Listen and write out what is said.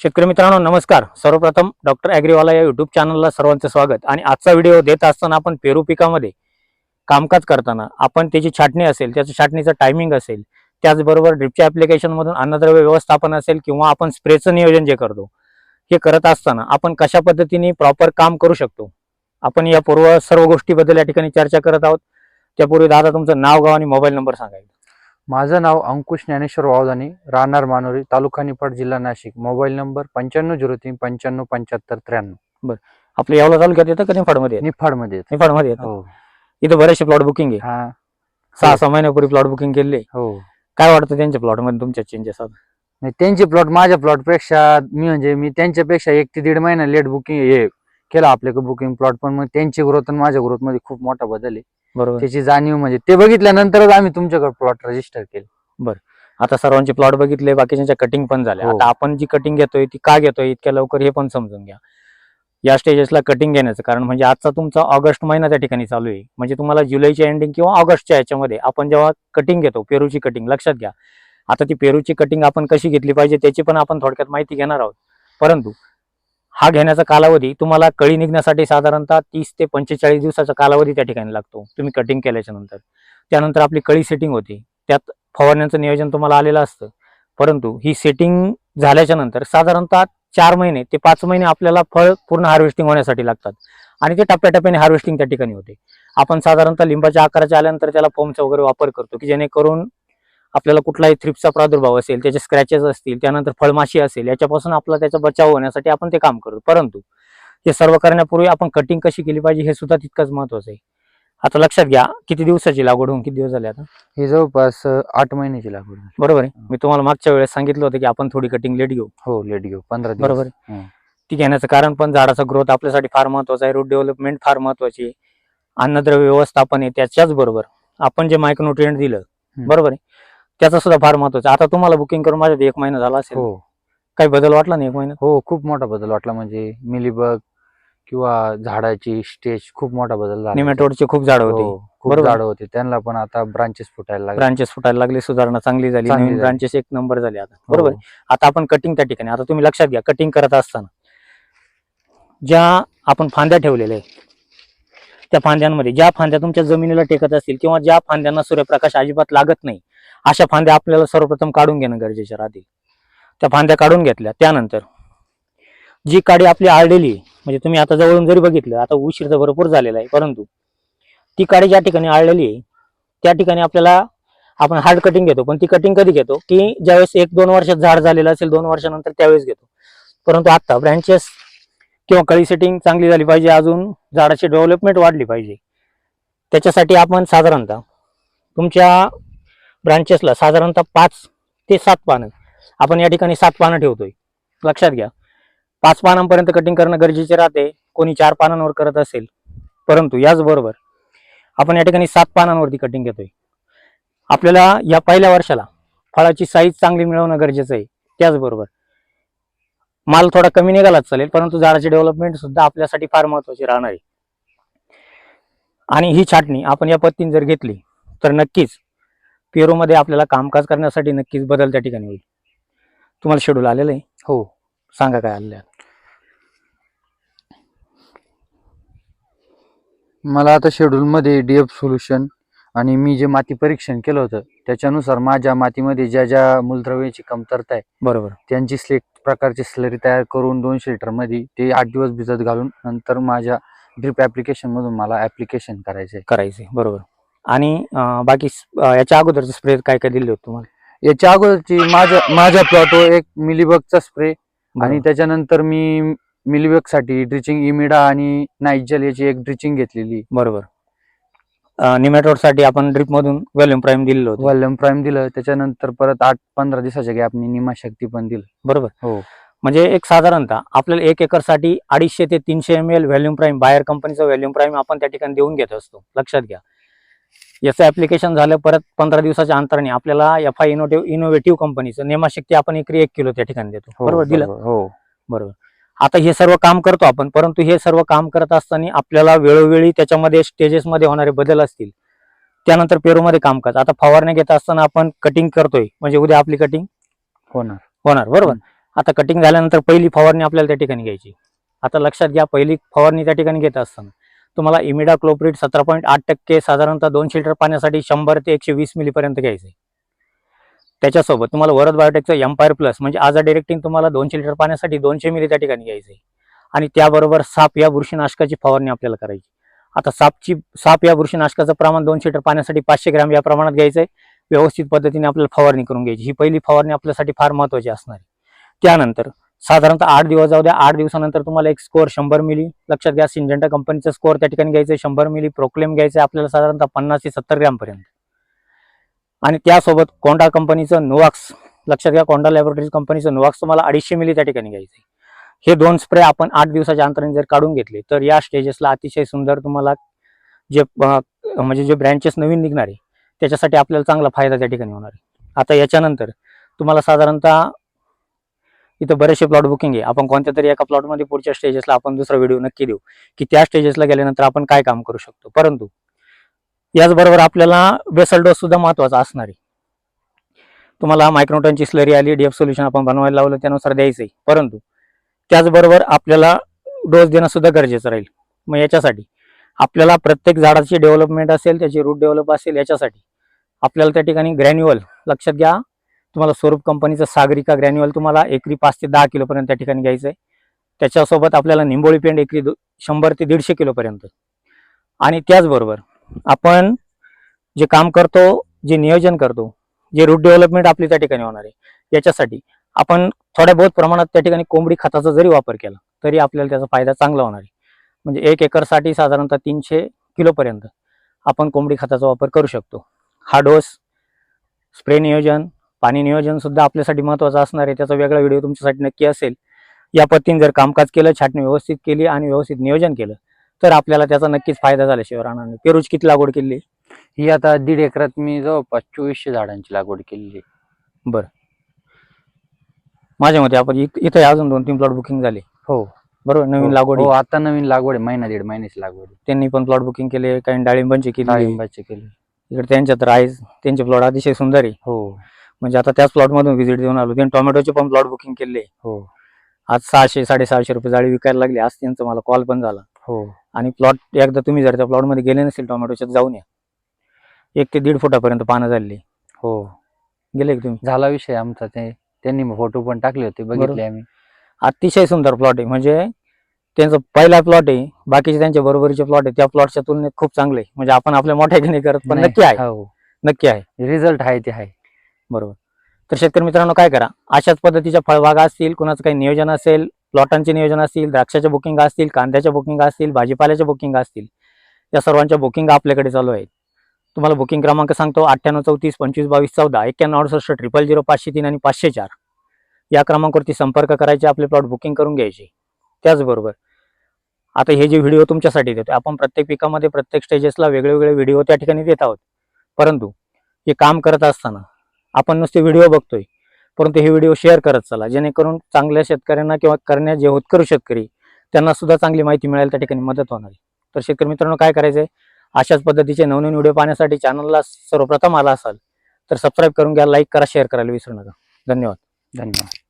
शेतकरी मित्रांनो नमस्कार. सर्वप्रथम डॉक्टर ॲग्रीवाला या युट्यूब चॅनलला सर्वांचं स्वागत. आणि आजचा व्हिडिओ देत असताना आपण पेरू पिकामध्ये कामकाज करताना आपण त्याची छाटणी असेल त्याचं छाटणीचं टायमिंग असेल त्याचबरोबर ड्रिपच्या ॲप्लिकेशनमधून अन्नद्रव्य व्यवस्थापन असेल किंवा आपण स्प्रेचं नियोजन जे करतो हे करत असताना आपण कशा पद्धतीने प्रॉपर काम करू शकतो? आपण यापूर्व सर्व गोष्टीबद्दल या ठिकाणी चर्चा करत आहोत. त्यापूर्वी दादा तुमचं नाव गाव आणि मोबाईल नंबर सांगायचं. माझं नाव अंकुश ज्ञानेश्वर वावदानी राहणार मानोरी तालुका निफाड जिल्हा नाशिक. मोबाईल नंबर पंच्याण्णव झिरो तीन पंच्याण्णव पंच्याहत्तर त्र्याण्णव. आपल्या यावला तालुक्यात येतं का निफाडमध्ये निफाडमध्ये येतं. निफाडमध्ये येतं? हो. इथं बरेचसे प्लॉट बुकिंग आहे. हा. सहा सहा महिन्यापूर्वी प्लॉट बुकिंग केले. हो. काय वाटतं त्यांच्या प्लॉटमध्ये तुमच्या चेंजेस नाही, त्यांचे प्लॉट माझ्या प्लॉटपेक्षा मी म्हणजे मी त्यांच्यापेक्षा एक ते दीड महिना लेट बुकिंग हे केलं आपल्याकडे बुकिंग प्लॉट पण मग त्यांची ग्रोथ आणि माझ्या ग्रोथमध्ये खूप मोठा बदल आहे. बरोबर. त्याची जाणीव म्हणजे ते बघितल्यानंतरच आम्ही तुमच्याकडे प्लॉट रजिस्टर केले. आता सर्वांचे प्लॉट बघितले बाकीच्या कटिंग पण झाल्या. हो. आता आपण जी कटिंग घेतोय ती का घेतोय इतक्या लवकर हे पण समजून घ्या. या स्टेजेसला कटिंग घेण्याचं कारण म्हणजे आजचा तुमचा ऑगस्ट महिना त्या ठिकाणी चालू आहे. म्हणजे तुम्हाला जुलैच्या एंडिंग किंवा ऑगस्टच्या याच्यामध्ये आपण जेव्हा कटिंग घेतो पेरूची कटिंग लक्षात घ्या. आता ती पेरूची कटिंग आपण कशी घेतली पाहिजे त्याची पण आपण थोडक्यात माहिती घेणार आहोत. परंतु हा घेण्याचा कालावधी तुम्हाला कळी निघण्यासाठी साधारणतः तीस ते पंचेचाळीस दिवसाचा कालावधी त्या ठिकाणी लागतो. तुम्ही कटिंग केल्याच्यानंतर. त्यानंतर आपली कळी सेटिंग होते. त्यात फवारण्याचं नियोजन तुम्हाला आलेलं असतं. परंतु ही सेटिंग झाल्याच्यानंतर साधारणतः चार महिने ते पाच महिने आपल्याला फळ पूर्ण हार्वेस्टिंग होण्यासाठी लागतात. आणि ते टप्प्याटप्प्याने हार्वेस्टिंग त्या ठिकाणी होते. आपण साधारणतः लिंबाच्या आकाराच्या आल्यानंतर त्याला फोमचा वगैरे वापर करतो की जेणेकरून आपल्याला कुठलाही थ्रिप्सचा प्रादुर्भाव असेल त्याचे स्क्रॅचेस असतील त्यानंतर फळमाशी असेल याच्यापासून आपला त्याचा बचाव होण्यासाठी आपण ते काम करतो. परंतु हे सर्व करण्यापूर्वी आपण कटिंग कशी केली पाहिजे हे सुद्धा तितकंच महत्वाचं आहे. आता लक्षात घ्या किती दिवसाची लागवड होऊन किती दिवस झाले आता? हे जवळपास आठ महिन्याची लागवड. बरोबर आहे. मी तुम्हाला मागच्या वेळेस सांगितलं होतं की आपण थोडी कटिंग लेट घेऊ. हो लेट घेऊ. पंधरा दिवस. बरोबर आहे. ती घेण्याचं कारण पण झाडाचा ग्रोथ आपल्यासाठी फार महत्त्वाचा आहे. रूट डेव्हलपमेंट फार महत्वाची आहे. अन्नद्रव्य व्यवस्थापन आहे त्याच्याच बरोबर आपण जे मायक्रोन्युट्रिएंट दिलं. बरोबर आहे. त्याचा सुद्धा फार महत्त्वाचा आहे. आता तुम्हाला बुकिंग करून माझ्यात एक महिना झाला असेल. हो. काही बदल वाटला नाही एक महिना हो खूप मोठा बदल वाटला. म्हणजे मिलीबग किंवा झाडाची स्टेज खूप मोठा बदल झाला. निमेटोडचे खूप झाड होते. हो, खूप. झाड होते. त्यांना पण आता ब्रांचेस फुटायला लागले. ब्रांचेस फुटायला लागले सुधारणा चांगली झाली. नवीन. ब्रांचेस एक नंबर झाले आता. हो. बरोबर. आता आपण कटिंग त्या ठिकाणी. आता तुम्ही लक्षात घ्या कटिंग करत असताना ज्या आपण फांद्या ठेवलेल्या आहे त्या फांद्यांमध्ये ज्या फांद्या तुमच्या जमिनीला टेकत असतील किंवा ज्या फांद्यांना सूर्यप्रकाश अजिबात लागत नाही अशा फांद्या आपल्याला सर्वप्रथम काढून घेणं गरजेचं राहतील. त्या फांद्या काढून घेतल्या त्यानंतर जी काडी आपली आळलेली आहे, म्हणजे तुम्ही आता जवळून जरी बघितलं आता उशीर तर भरपूर झालेला आहे परंतु ती काडी ज्या ठिकाणी आळलेली आहे त्या ठिकाणी आपल्याला आपण हार्ड कटिंग घेतो पण ती कटिंग कधी घेतो? की ज्यावेळेस एक दोन वर्षात झाड झालेलं असेल दोन वर्षानंतर त्यावेळेस घेतो. परंतु आता ब्रँचेस किंवा कळी सेटिंग चांगली झाली पाहिजे अजून झाडाची डेव्हलपमेंट वाढली पाहिजे. त्याच्यासाठी आपण साधारणतः तुमच्या ब्रांचेसला साधारणतः पाच ते सात पानं. आपण या ठिकाणी सात पानं ठेवतोय. लक्षात घ्या. पाच पानांपर्यंत कटिंग करणं गरजेचे राहते. कोणी चार पानांवर करत असेल. परंतु याचबरोबर आपण या ठिकाणी सात पानांवरती कटिंग घेतोय. आपल्याला या पहिल्या वर्षाला फळाची साईज चांगली मिळवणं गरजेचं आहे. त्याचबरोबर माल थोडा कमी निघालाच चालेल परंतु झाडाची डेव्हलपमेंट सुद्धा आपल्यासाठी फार महत्वाची राहणार आहे. आणि ही छाटणी आपण या पद्धतीने जर घेतली तर नक्कीच पेरूमध्ये आपल्याला कामकाज करण्यासाठी नक्कीच बदल त्या ठिकाणी होईल. तुम्हाला शेड्यूल आलेलं आहे? हो. सांगा काय आलेलं आहे? मला आता शेड्यूल मध्ये डीएफ सोल्युशन आणि मी जे माती परीक्षण केलं होतं त्याच्यानुसार माझ्या मातीमध्ये ज्या ज्या मूलद्रव्याची कमतरता आहे बरोबर. त्यांची स्लेट प्रकारची स्लरी तयार करून दोनशे लिटरमध्ये ते आठ दिवस भिजत घालून नंतर माझ्या ड्रिप ऍप्लिकेशन मधून मला ऍप्लिकेशन करायचंय. करायचे बरोबर. आणि बाकी याच्या अगोदरचे स्प्रे काय काय दिले होते तुम्हाला? याच्या अगोदरची माझ्या माझ्या प्लॉटवर एक मिलीबगचा स्प्रे आणि. त्याच्यानंतर मी मिलीबगसाठी ड्रिचिंग इमिडा आणि नायजल याची एक ड्रिचिंग घेतलेली. बरोबर. साठी आपण ड्रिप मधून व्हॅल्युम प्राईम दिलेलं होतं. वॉल्युम प्राईम दिलं. त्याच्यानंतर परत आठ पंधरा दिवसाच्या गॅपनी निमा शक्ती पण दिलं. बरोबर. हो. म्हणजे एक साधारणतः आपल्याला एक एकरसाठी अडीचशे ते तीनशे M L volume prime Bayer कंपनीचं व्हॅल्युम प्राईम आपण त्या ठिकाणी देऊन घेत असतो. लक्षात घ्या. याचं ऍप्लिकेशन झालं परत पंधरा दिवसाच्या अंतराने आपल्याला एफ आय इनोव्हेटिव्ह इनोव्हेटिव्ह कंपनीचं नेमाशक्ती आपण एकरी एक किलो त्या ठिकाणी देतो. हो, बरोबर? दिलं? हो. बरोबर. आता हे सर्व काम करतो आपण परंतु हे सर्व काम करत असताना आपल्याला वेळोवेळी त्याच्यामध्ये स्टेजेसमध्ये होणारे बदल असतील. त्यानंतर पेरूमध्ये कामकाज आता फवारणी घेत असताना आपण कटिंग करतोय म्हणजे उद्या आपली कटिंग होणार होणार बरोबर? आता कटिंग झाल्यानंतर पहिली फवारणी आपल्याला त्या ठिकाणी घ्यायची. आता लक्षात घ्या पहिली फवारणी त्या ठिकाणी घेत असताना. तुम्हाला इमिडा क्लोप्रिट सतरा पॉईंट आठ टक्के साधारणतः दोनशे लिटर पाण्यासाठी शंभर ते एकशे वीस मिलीपर्यंत घ्यायचं. आहे त्याच्यासोबत तुम्हाला वरद बायोटेकचं एम्पायर प्लस म्हणजे आज डिरेक्टिंग तुम्हाला दोनशे लिटर पाण्यासाठी दोनशे मिली त्या ठिकाणी घ्यायचं. आहे आणि त्याबरोबर साप या बुरशीनाशकाची फवारणी आपल्याला करायची. आता सापची साप या बुरशीनाशकाचं प्रमाण दोनशे लिटर पाण्यासाठी पाचशे ग्रॅम या प्रमाणात घ्यायचं आहे व्यवस्थित पद्धतीने आपल्याला फवारणी करून घ्यायची. ही पहिली फवारणी आपल्यासाठी फार महत्वाची असणार आहे. त्यानंतर साधारणतः आठ दिवस जाऊ द्या. आठ दिवसानंतर तुम्हाला एक स्कोअर शंभर मिली. लक्षात घ्या सिंजंटा कंपनीचा स्कोअर त्या ठिकाणी घ्यायचं आहे शंभर मिली. प्रोक्लेम घ्यायचं आहे आपल्याला साधारणतः पन्नास ते सत्तर ग्रॅमपर्यंत आणि त्यासोबत कोंडा कंपनीचं नोवाक्स लक्षात घ्या कोंडा लॅबोरेटरीज कंपनीचं नोवाक्स तुम्हाला अडीचशे मिली त्या ठिकाणी घ्यायचं आहे हे दोन स्प्रे आपण आठ दिवसाच्या अंतराने जर काढून घेतले तर या स्टेजेसला अतिशय सुंदर तुम्हाला जे म्हणजे जे ब्रँचेस नवीन निघणार आहे त्याच्यासाठी आपल्याला चांगला फायदा त्या ठिकाणी होणार आहे. आता याच्यानंतर तुम्हाला साधारणतः इथं बरेचसे प्लॉट बुकिंग आहे. आपण कोणत्या तरी एका प्लॉटमध्ये पुढच्या स्टेजेसला आपण दुसरा व्हिडिओ नक्की देऊ. की त्या स्टेजेसला गेल्यानंतर आपण काय काम करू शकतो? परंतु याचबरोबर आपल्याला बेसल डोस सुद्धा महत्त्वाचा असणार आहे. तुम्हाला मायक्रोटनची स्लरी आली डीएफ सोल्युशन आपण बनवायला लावलं त्यानुसार द्यायचं आहे परंतु त्याचबरोबर आपल्याला डोस देणं सुद्धा गरजेचं राहील. मग याच्यासाठी आपल्याला प्रत्येक झाडाची डेव्हलपमेंट असेल त्याची रूट डेव्हलप असेल याच्यासाठी आपल्याला त्या ठिकाणी ग्रॅन्युअल लक्षात घ्या. तुम्हाला स्वरूप कंपनीचं सागरिका ग्रॅन्युअल तुम्हाला एकरी पाच ते दहा किलोपर्यंत त्या ठिकाणी घ्यायचं आहे त्याच्यासोबत आपल्याला निंबोळी पेंड एकरी दो- शंभर ते दीडशे किलोपर्यंत आणि त्याचबरोबर आपण जे काम करतो जे नियोजन करतो जे रूट डेव्हलपमेंट आपली त्या ठिकाणी होणार आहे याच्यासाठी आपण थोड्या बहुत प्रमाणात त्या ठिकाणी कोंबडी खताचा जरी वापर केला तरी आपल्याला त्याचा फायदा चांगला होणार आहे. म्हणजे एक एकरसाठी साधारणतः तीनशे किलोपर्यंत आपण कोंबडी खताचा वापर करू शकतो. हा डोस स्प्रे नियोजन पाणी नियोजन सुद्धा आपल्यासाठी महत्वाचं असणार आहे. त्याचा वेगळा व्हिडिओ तुमच्यासाठी नक्की असेल. या पद्धतीने जर कामकाज केलं छाटणी व्यवस्थित केली आणि व्यवस्थित नियोजन केलं तर आपल्याला त्याचा नक्कीच फायदा झाल्याशिवाय राहणार नाही. पेरूज किती लागवड केली? ही आता दीड एकरात मी जवळपास चोवीसशे झाडांची लागवड केलेली आहे. माझ्या मते आपण इथ- अजून दोन तीन प्लॉट बुकिंग झाले. हो. बरोबर? नवीन हो, लागवड. हो. आता नवीन लागवड आहे. महिना दीड महिन्याची लागवड. त्यांनी पण प्लॉट बुकिंग केले काही डाळिंबांची केली. डाळिंबाची केली. इकडे त्यांच्या तर त्यांचे प्लॉट अतिशय सुंदर आहे. हो. म्हणजे आता त्याच प्लॉट मधून व्हिजिट देऊन आलो. त्यांनी टोमॅटोचे पण प्लॉट बुकिंग केले. हो. आज सहाशे साडेसहाशे रुपये जाळी विकायला लागली. आज त्यांचा मला कॉल पण झाला. हो. आणि प्लॉट एकदा तुम्ही जर त्या प्लॉटमध्ये गेले नसेल टोमॅटोच्यात जाऊन या. एक ते दीड फुटापर्यंत पानं झालेली हो. गेले का तुम्ही? झाला विषय आमचा. ते त्यांनी फोटो पण टाकले होते बघितले आम्ही. अतिशय सुंदर प्लॉट आहे. म्हणजे त्यांचा पहिला प्लॉट आहे. बाकीचे त्यांच्या बरोबरीचे प्लॉट आहे. त्या प्लॉटच्या तुलनेत खूप चांगले म्हणजे आपण आपल्या मोठ्या नाही करत पण नक्की आहे. हो. नक्की आहे. रिझल्ट आहे ते आहे. बरोबर. तर शेतकरी मित्रांनो काय करा? अशाच पद्धतीच्या फळबागा असतील कुणाचं काही नियोजन असेल प्लॉटांचे नियोजन असतील द्राक्षाच्या बुकिंग असतील कांद्याच्या बुकिंग असतील भाजीपाल्याच्या बुकिंग असतील या सर्वांच्या बुकिंग आपल्याकडे चालू आहेत. तुम्हाला बुकिंग क्रमांक सांगतो अठ्ठ्याण्णव चौतीस पंचवीस बावीस चौदा एक्क्याण्णव अडुसष्ट ट्रिपल झिरो पाचशे तीन आणि पाचशे चार. या क्रमांकावरती संपर्क करायचे आपले प्लॉट बुकिंग करून घ्यायचे. त्याचबरोबर आता हे जे व्हिडिओ तुमच्यासाठी देतो आपण प्रत्येक पिकामध्ये प्रत्येक स्टेजेसला वेगळे वेगळे व्हिडिओ त्या ठिकाणी देत आहोत. परंतु हे काम करत असताना आपण नुसते व्हिडिओ बघतोय. परंतु हे व्हिडिओ शेअर करत चला. जेणेकरून चांगल्या शेतकऱ्यांना किंवा करण्या जे होतकरू शेतकरी त्यांना सुद्धा चांगली माहिती मिळेल त्या ठिकाणी मदत होणार आहे. तर शेतकरी मित्रांनो काय करायचंय? अशाच पद्धतीचे नवनवीन व्हिडिओ पाहण्यासाठी चॅनलला सर्वप्रथम आला असाल तर सबस्क्राईब करून घ्या लाईक करा शेअर करायला विसरू नका. धन्यवाद. धन्यवाद.